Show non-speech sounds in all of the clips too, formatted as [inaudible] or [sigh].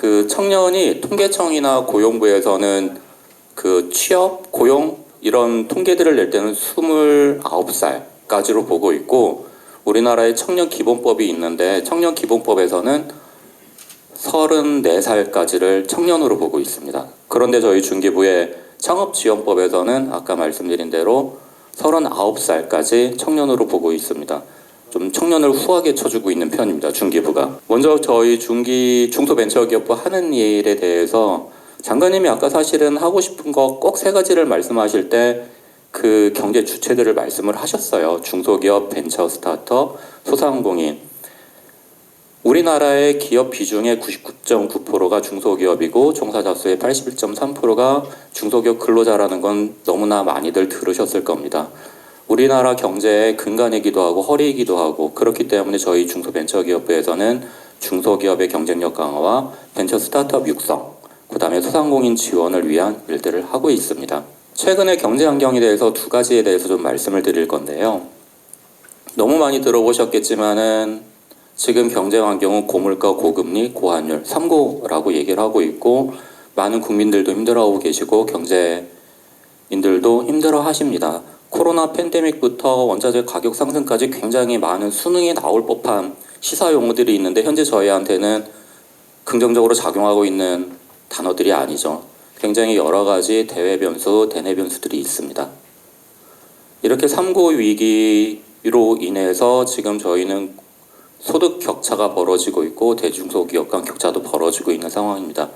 그 청년이 통계청이나 고용부에서는 그 취업, 고용 이런 통계들을 낼 때는 29살까지로 보고 있고 우리나라에 청년 기본법이 있는데 청년 기본법에서는 34살까지를 청년으로 보고 있습니다. 그런데 저희 중기부의 창업지원법에서는 아까 말씀드린 대로 39살까지 청년으로 보고 있습니다. 좀 청년을 후하게 쳐주고 있는 편입니다. 중기부가. 먼저 저희 중기 중소벤처기업부 하는 일에 대해서 장관님이 아까 사실은 하고 싶은 거 꼭 세 가지를 말씀하실 때 그 경제 주체들을 말씀을 하셨어요. 중소기업, 벤처 스타트업, 소상공인. 우리나라의 기업 비중의 99.9%가 중소기업이고 종사자 수의 81.3%가 중소기업 근로자라는 건 너무나 많이들 들으셨을 겁니다. 우리나라 경제의 근간이기도 하고 허리이기도 하고 그렇기 때문에 저희 중소벤처기업부에서는 중소기업의 경쟁력 강화와 벤처 스타트업 육성, 그 다음에 소상공인 지원을 위한 일들을 하고 있습니다. 최근의 경제 환경에 대해서 두 가지에 대해서 좀 말씀을 드릴 건데요. 너무 많이 들어보셨겠지만은 지금 경제 환경은 고물가, 고금리, 고환율, 삼고라고 얘기를 하고 있고 많은 국민들도 힘들어하고 계시고 경제인들도 힘들어 하십니다. 코로나 팬데믹부터 원자재 가격 상승까지 굉장히 많은 수능에 나올 법한 시사 용어들이 있는데 현재 저희한테는 긍정적으로 작용하고 있는 단어들이 아니죠. 굉장히 여러 가지 대외 변수, 대내 변수들이 있습니다. 이렇게 삼고 위기로 인해서 지금 저희는 소득 격차가 벌어지고 있고 대중소기업 간 격차도 벌어지고 있는 상황입니다.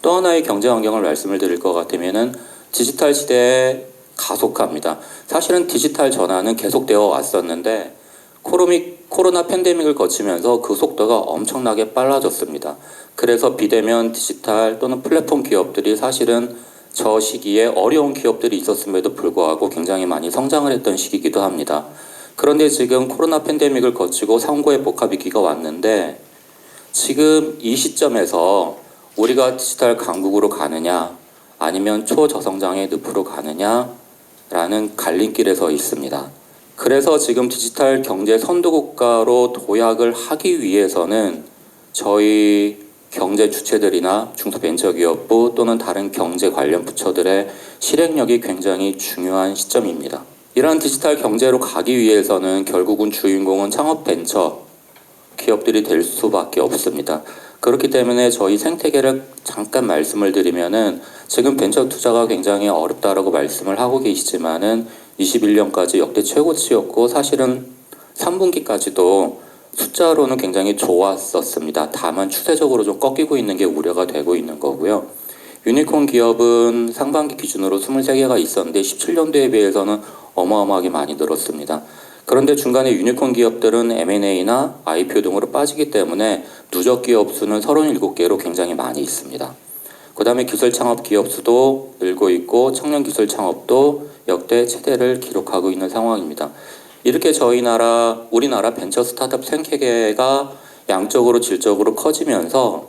또 하나의 경제 환경을 말씀을 드릴 것 같으면은 디지털 시대에 가속합니다. 사실은 디지털 전환은 계속되어 왔었는데 코로미, 코로나 팬데믹을 거치면서 그 속도가 엄청나게 빨라졌습니다. 그래서 비대면 디지털 또는 플랫폼 기업들이 사실은 저 시기에 어려운 기업들이 있었음에도 불구하고 굉장히 많이 성장을 했던 시기이기도 합니다. 그런데 지금 코로나 팬데믹을 거치고 상고의 복합 위기가 왔는데 지금 이 시점에서 우리가 디지털 강국으로 가느냐 아니면 초저성장의 늪으로 가느냐 라는 갈림길에 서 있습니다. 그래서 지금 디지털 경제 선도국가로 도약을 하기 위해서는 저희 경제 주체들이나 중소벤처기업부 또는 다른 경제 관련 부처들의 실행력이 굉장히 중요한 시점입니다. 이러한 디지털 경제로 가기 위해서는 결국은 주인공은 창업 벤처 기업들이 될 수밖에 없습니다. 그렇기 때문에 저희 생태계를 잠깐 말씀을 드리면은 지금 벤처 투자가 굉장히 어렵다라고 말씀을 하고 계시지만은 21년까지 역대 최고치였고 사실은 3분기까지도 숫자로는 굉장히 좋았었습니다. 다만 추세적으로 좀 꺾이고 있는 게 우려가 되고 있는 거고요. 유니콘 기업은 상반기 기준으로 23개가 있었는데 17년도에 비해서는 어마어마하게 많이 늘었습니다. 그런데 중간에 유니콘 기업들은 M&A나 IPO 등으로 빠지기 때문에 누적 기업 수는 37개로 굉장히 많이 있습니다. 그 다음에 기술 창업 기업 수도 늘고 있고 청년 기술 창업도 역대 최대를 기록하고 있는 상황입니다. 이렇게 저희 나라, 우리나라 벤처 스타트업 생태계가 양적으로 질적으로 커지면서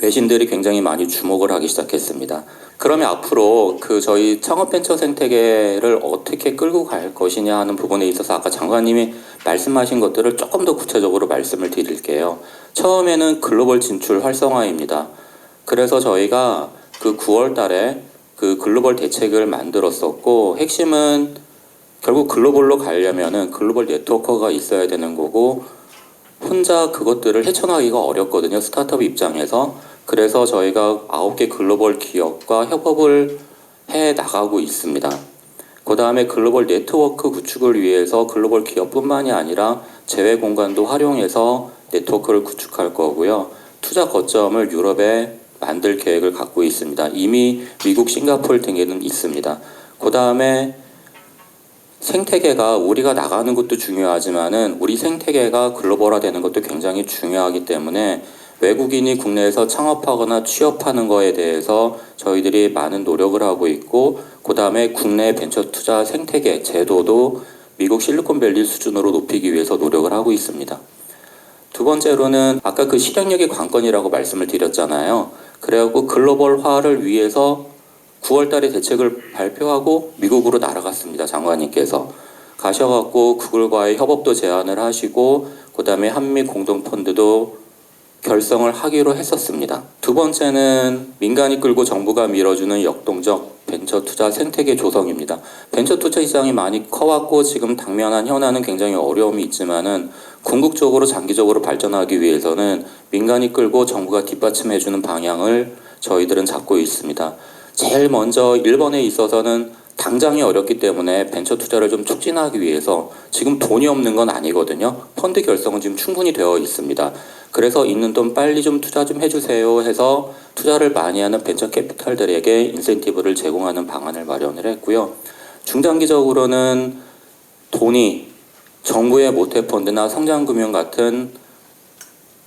외신들이 굉장히 많이 주목을 하기 시작했습니다. 그러면 앞으로 그 저희 창업 벤처 생태계를 어떻게 끌고 갈 것이냐 하는 부분에 있어서 아까 장관님이 말씀하신 것들을 조금 더 구체적으로 말씀을 드릴게요. 처음에는 글로벌 진출 활성화입니다. 그래서 저희가 그 9월 달에 그 글로벌 대책을 만들었었고 핵심은 결국 글로벌로 가려면은 글로벌 네트워크가 있어야 되는 거고 혼자 그것들을 헤쳐나가기가 어렵거든요. 스타트업 입장에서. 그래서 저희가 아홉 개 글로벌 기업과 협업을 해 나가고 있습니다. 그 다음에 글로벌 네트워크 구축을 위해서 글로벌 기업뿐만이 아니라 제외 공간도 활용해서 네트워크를 구축할 거고요. 투자 거점을 유럽에 만들 계획을 갖고 있습니다. 이미 미국, 싱가포르 등에는 있습니다. 그 다음에 생태계가 우리가 나가는 것도 중요하지만은 우리 생태계가 글로벌화되는 것도 굉장히 중요하기 때문에 외국인이 국내에서 창업하거나 취업하는 거에 대해서 저희들이 많은 노력을 하고 있고 그 다음에 국내 벤처 투자 생태계 제도도 미국 실리콘밸리 수준으로 높이기 위해서 노력을 하고 있습니다. 두 번째로는 아까 그 실행력의 관건이라고 말씀을 드렸잖아요. 그래갖고 글로벌화를 위해서 9월 달에 대책을 발표하고 미국으로 날아갔습니다. 장관님께서. 가셔갖고 구글과의 협업도 제안을 하시고 그 다음에 한미 공동 펀드도 결성을 하기로 했었습니다. 두 번째는 민간이 끌고 정부가 밀어주는 역동적 벤처 투자 생태계 조성입니다. 벤처 투자 시장이 많이 커왔고 지금 당면한 현안은 굉장히 어려움이 있지만은 궁극적으로 장기적으로 발전하기 위해서는 민간이 끌고 정부가 뒷받침해주는 방향을 저희들은 잡고 있습니다. 제일 먼저 일본에 있어서는 당장이 어렵기 때문에 벤처 투자를 좀 촉진하기 위해서 지금 돈이 없는 건 아니거든요. 펀드 결성은 지금 충분히 되어 있습니다. 그래서 있는 돈 빨리 좀 투자 좀 해주세요 해서 투자를 많이 하는 벤처 캐피탈들에게 인센티브를 제공하는 방안을 마련을 했고요. 중장기적으로는 돈이 정부의 모태펀드나 성장금융 같은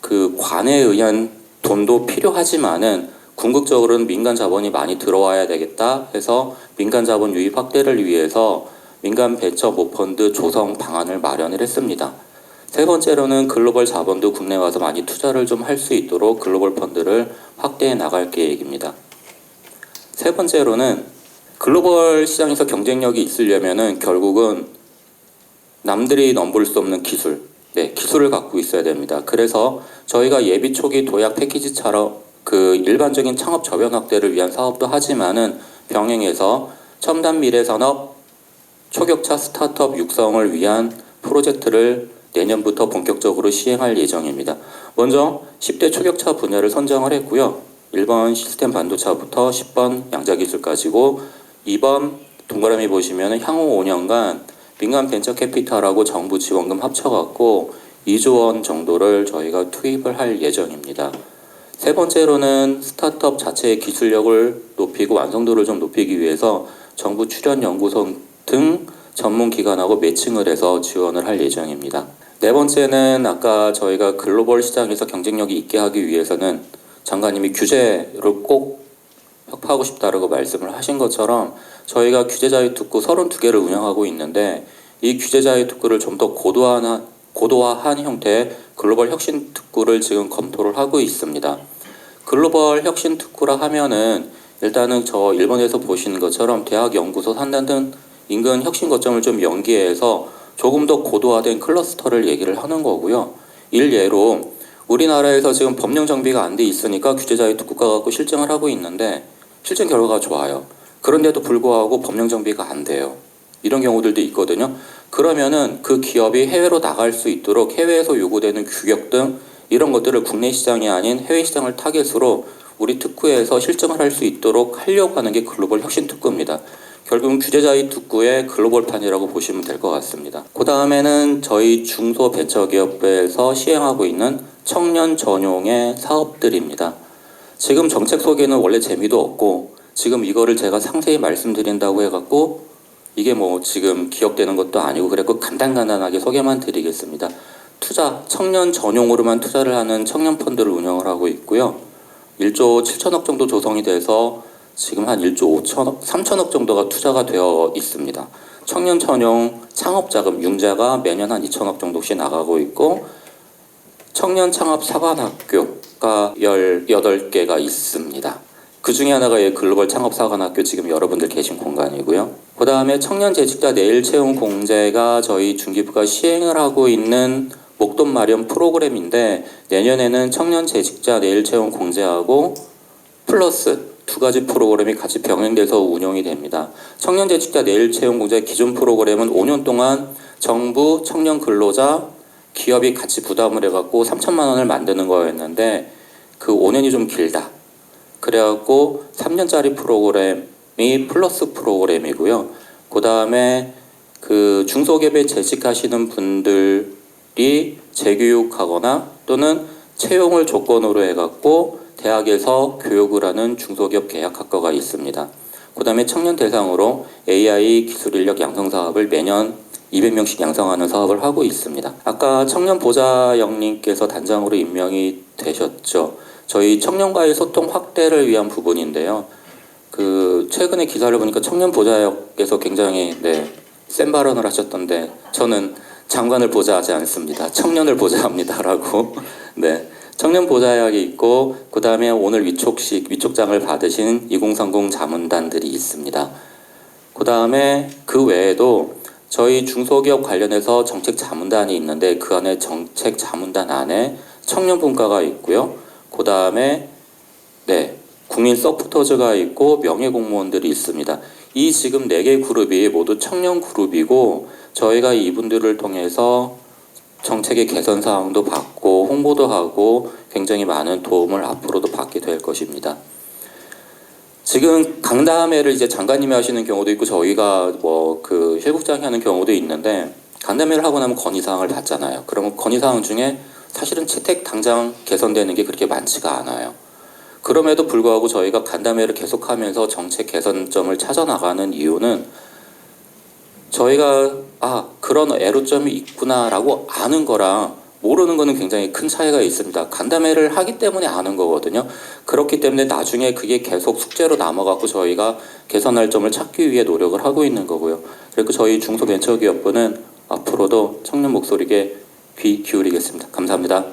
그 관에 의한 돈도 필요하지만은 궁극적으로는 민간 자본이 많이 들어와야 되겠다 해서 민간 자본 유입 확대를 위해서 민간 벤처 모펀드 조성 방안을 마련을 했습니다. 세 번째로는 글로벌 자본도 국내 와서 많이 투자를 좀 할 수 있도록 글로벌 펀드를 확대해 나갈 계획입니다. 세 번째로는 글로벌 시장에서 경쟁력이 있으려면은 결국은 남들이 넘볼 수 없는 기술, 네, 기술을 갖고 있어야 됩니다. 그래서 저희가 예비 초기 도약 패키지처럼 그 일반적인 창업 저변 확대를 위한 사업도 하지만은 병행해서 첨단 미래 산업 초격차 스타트업 육성을 위한 프로젝트를 내년부터 본격적으로 시행할 예정입니다. 먼저 10대 초격차 분야를 선정을 했고요. 1번 시스템 반도차부터 10번 양자기술까지고 2번 동그라미 보시면 향후 5년간 민간 벤처 캐피탈하고 정부 지원금 합쳐갖고 2조 원 정도를 저희가 투입을 할 예정입니다. 세 번째로는 스타트업 자체의 기술력을 높이고 완성도를 좀 높이기 위해서 정부 출연 연구소 등 전문 기관하고 매칭을 해서 지원을 할 예정입니다. 네 번째는 아까 저희가 글로벌 시장에서 경쟁력이 있게 하기 위해서는 장관님이 규제를 꼭 협파하고 싶다라고 말씀을 하신 것처럼 저희가 규제자유 특구 32개를 운영하고 있는데 이 규제자유 특구를 좀 더 고도화한, 고도화한 형태의 글로벌 혁신 특구를 지금 검토를 하고 있습니다. 글로벌 혁신 특구라 하면은 일단은 저 일본에서 보시는 것처럼 대학 연구소 산단 등 인근 혁신 거점을 좀 연계해서 조금 더 고도화된 클러스터를 얘기를 하는 거고요. 일예로 우리나라에서 지금 법령 정비가 안 돼 있으니까 규제자유 특구가 갖고 실증을 하고 있는데 실증 결과가 좋아요. 그런데도 불구하고 법령 정비가 안 돼요. 이런 경우들도 있거든요. 그러면은 그 기업이 해외로 나갈 수 있도록 해외에서 요구되는 규격 등 이런 것들을 국내 시장이 아닌 해외 시장을 타겟으로 우리 특구에서 실증을 할 수 있도록 하려고 하는 게 글로벌 혁신 특구입니다. 결국은 규제자의 특구의 글로벌판이라고 보시면 될 것 같습니다. 그 다음에는 저희 중소벤처기업에서 시행하고 있는 청년 전용의 사업들입니다. 지금 정책 소개는 원래 재미도 없고 지금 이거를 제가 상세히 말씀드린다고 해갖고 이게 뭐 지금 기억되는 것도 아니고 그래고 간단간단하게 소개만 드리겠습니다. 투자 청년 전용으로만 투자를 하는 청년 펀드를 운영을 하고 있고요. 1조 7천억 정도 조성이 돼서 지금 한 1조 5천억, 3천억 정도가 투자가 되어 있습니다. 청년 전용 창업 자금 융자가 매년 한 2천억 정도씩 나가고 있고 청년 창업 사관학교가 18개가 있습니다. 그 중에 하나가 이 글로벌 창업 사관학교 지금 여러분들 계신 공간이고요. 그 다음에 청년 재직자 내일 채용 공제가 저희 중기부가 시행을 하고 있는 목돈 마련 프로그램인데 내년에는 청년 재직자 내일 채용 공제하고 플러스 두 가지 프로그램이 같이 병행돼서 운영이 됩니다. 청년 재직자 내일 채용 공제 기존 프로그램은 5년 동안 정부 청년 근로자 기업이 같이 부담을 해갖고 3천만 원을 만드는 거였는데 그 5년이 좀 길다. 그래갖고 3년짜리 프로그램이 플러스 프로그램이고요. 그 다음에 그 중소기업에 재직하시는 분들이 재교육하거나 또는 채용을 조건으로 해갖고 대학에서 교육을 하는 중소기업 계약학과가 있습니다. 그 다음에 청년 대상으로 AI 기술 인력 양성 사업을 매년 200명씩 양성하는 사업을 하고 있습니다. 아까 청년 보좌역님께서 단장으로 임명이 되셨죠. 저희 청년과의 소통 확대를 위한 부분인데요. 그 최근에 기사를 보니까 청년 보좌역에서 굉장히 네, 센 발언을 하셨던데 저는 장관을 보좌하지 않습니다. 청년을 보좌합니다라고. [laughs] 네. 청년 보좌역이 있고 그 다음에 오늘 위촉식 위촉장을 받으신 2030 자문단들이 있습니다. 그 다음에 그 외에도 저희 중소기업 관련해서 정책 자문단이 있는데 그 안에 정책 자문단 안에 청년 분과가 있고요. 그 다음에 네 국민 서포터즈가 있고 명예 공무원들이 있습니다. 이 지금 네 개 그룹이 모두 청년 그룹이고 저희가 이분들을 통해서 정책의 개선 사항도 받고 홍보도 하고 굉장히 많은 도움을 앞으로도 받게 될 것입니다. 지금 강담회를 이제 장관님이 하시는 경우도 있고 저희가 뭐 그 실국장이 하는 경우도 있는데 간담회를 하고 나면 건의 사항을 받잖아요. 그러면 건의 사항 중에 사실은 채택 당장 개선되는 게 그렇게 많지가 않아요. 그럼에도 불구하고 저희가 간담회를 계속하면서 정책 개선점을 찾아 나가는 이유는 저희가 아 그런 애로점이 있구나라고 아는 거랑 모르는 거는 굉장히 큰 차이가 있습니다. 간담회를 하기 때문에 아는 거거든요. 그렇기 때문에 나중에 그게 계속 숙제로 남아갖고 저희가 개선할 점을 찾기 위해 노력을 하고 있는 거고요. 그리고 저희 중소벤처기업부는 앞으로도 청년 목소리에 귀 기울이겠습니다. 감사합니다.